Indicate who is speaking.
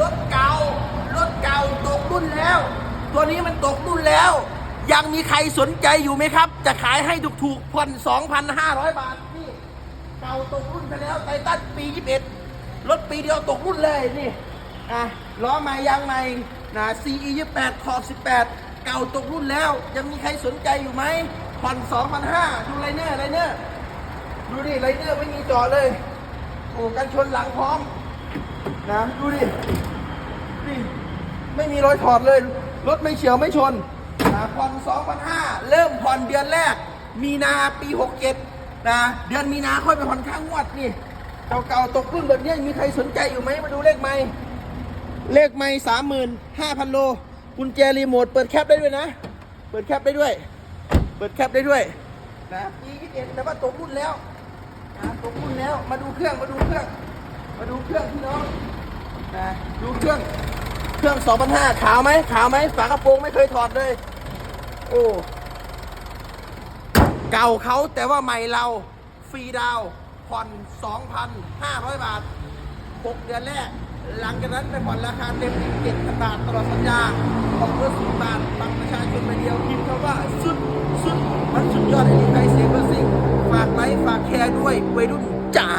Speaker 1: รถเก่ารถเก่าตกรุ่นแล้ว ตัวนี้มันตกรุ่นแล้ว ยังมีใครสนใจอยู่ไหมครับ จะขายให้ถูกๆผ่อน2,500บาทนี่เก่าตกรุ่นไปแล้วไททันปี21รถปีเดียวตกรุ่นเลยนี่อะล้อใหม่ยางใหม่นะ CE 28ขอบ 18 เก่าตกรุ่นแล้ว ยังมีใครสนใจอยู่ไหมผ่อน2,500ดูไรเนอร์ไรเนอร์ดูดิไรเนอร์ไม่มีจอเลยโอ้กันชนหลังพร้อม นะดูดิดิไม่มีรอยถอดเลย รถไม่เฉียวไม่ชนนะผ่อน2,500 เริ่มผ่อนเดือนแรก มีนาปี 67 นะ เดือนมีนาค่อยไปผ่อนข้างงวดนี่เก่าๆตกรุ่นแบบนี้มีใครสนใจอยู่ไหมมาดูเลขไม่เลขไม่สามหมื่นห้าพันโลกุญแจรีโมทเปิดแคปได้ด้วยนะ เปิดแคปได้ด้วย เปิดแคปได้ด้วยนะปี21แต่ว่าตกรุ่นแล้วนะตกรุ่นแล้วมาดูเครื่องมาดูเครื่อง เครื่องพี่น้องนะดูเครื่องเครื่อง2,500ขาวไหมขาวไหมฝากระโปรงไม่เคยถอดเลย โอ้เก่าเขาแต่ว่าใหม่เราฟรีดาวผ่อน 2,500 บาท 6 เดือนแรก หลังจากนั้นไปผ่อนราคาเต็ม7,000บาทตลอดสัญญาออกรถศูนย์บาทบังประชาชนมาเดียวพิมพ์คำว่าสุดสุดมันสุดยอดไอ้นี่ใครเสียเบอร์สิงฝากไลค์ฝากแชร์ด้วยวัยรุ่นจ๋า